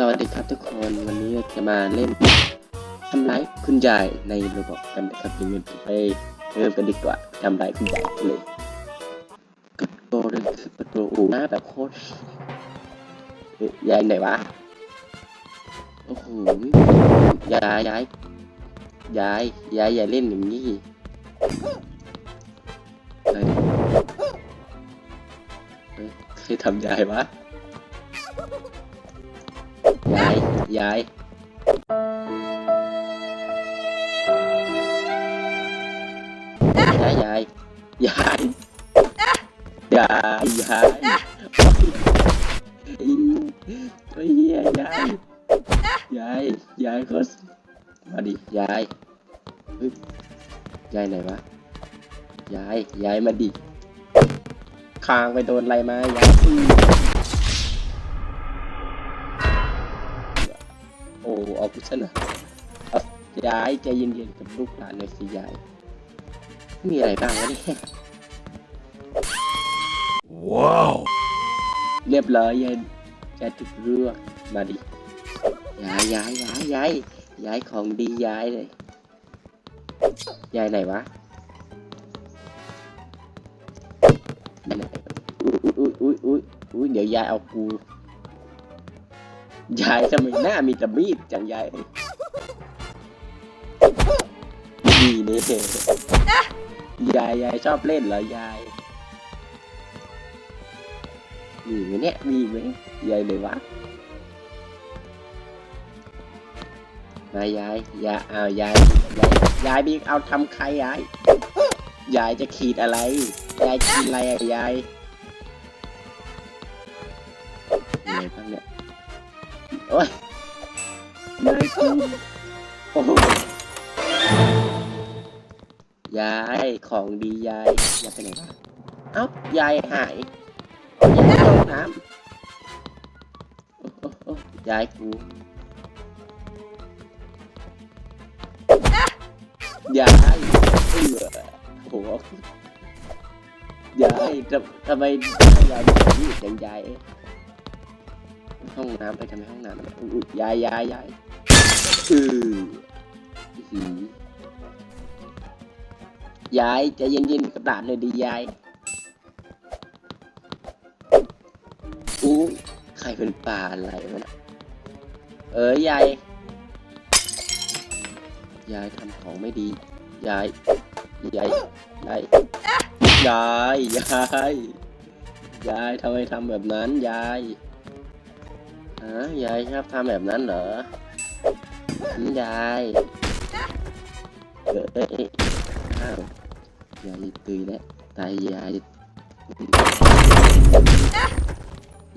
สวัสดีครับทุกคนวันนี้จะมาเล่นทำร้ายคุณยายในระบบกันนะครับเดี๋ยวเราไปเริ่มกันดีกว่าทำร้ายคุณยายเลยกดโตเลยกดโตโอ้หน้าแบบโคตรยายไหนวะโอ้โหยายยายยายยายอย่าเล่นอย่างนี้เฮ้ยเฮ้ยใครทำยายวะ ยยายยายยายยายยายยายโอ้เฮียยายยายยายก็มาดิยายเฮ้ายไหนวะยายยายมาดิคางไปโดนอะไรมายาย ซะหน่อยเอายายใจเย็นๆกับลูกหลานหน่อยสิยาย มีอะไรบ้างวะเนี่ยว้าวเรียบร้อยยายจะถึกเรื่องมาดิยายยายยายยายยายของดียายเลยยายไหนวะยายไหนอุ้ยอุ้ยอุ้ยอุ้ยอุ้ยเดี๋ยวยายเอากู ยายทำไมหน้ามีแต่มีดจังยายดีนี่ยายยายชอบเล่นเหรอยาย มีไหมเนี่ย มีไหมยายเลยวะมายายยายเอายายยายยายมีเอาทำใครยายยายจะขีดอะไร ยายขีดอะไรอะยายอะไรบ้างเนี่ยโอ้ยยายกูโอ้โหยายของดียายยายไปไหนวะเอ้ายายหายยายเข้าห้องน้ำโอ้โหโอ้ยายกูยายเอือโหยายทำทำไมยายมีแบบนี้จังยาย ห้องน้ำไปทำไมห้องน้ำอุ้ยยายยายยายอือหือยายใจะเย็นๆกับหลานเลยดียายอู้ใครเป็นป่าอะไรวะน่ะเอ้ยยายยายทำของไม่ดียายยายยายยายยายยายทำไมทำแบบนั้นยาย ฮะยายชอบทำแบบนั้นเหรอยายเอ้ยเอ้ยอ้าวยายตุยแล้วตายยาย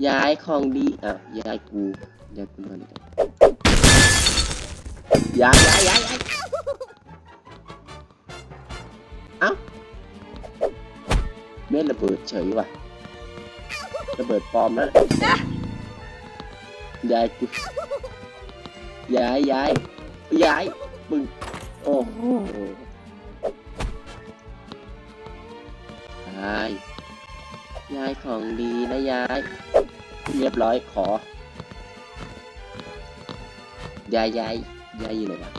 ยายของดีอ้าวยายกูยายกูนอนอีกแล้วยายยายยายยายเอ้าเม็ดระเบิดเฉยว่ะระเบิดปลอมแล้ว ยายกูยายยายยายมึงโอ้โหยายยายของดีนะยาย เรียบร้อยขอยายยายยายอยู่ไหนวะ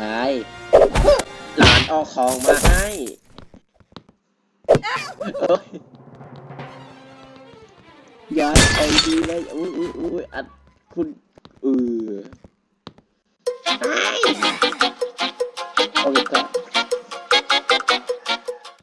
ยายหลานเอาของมาให้เอ้ยยาใจดีเลยอุ้ยอุ้ยอุ้ยอัดคุณเออ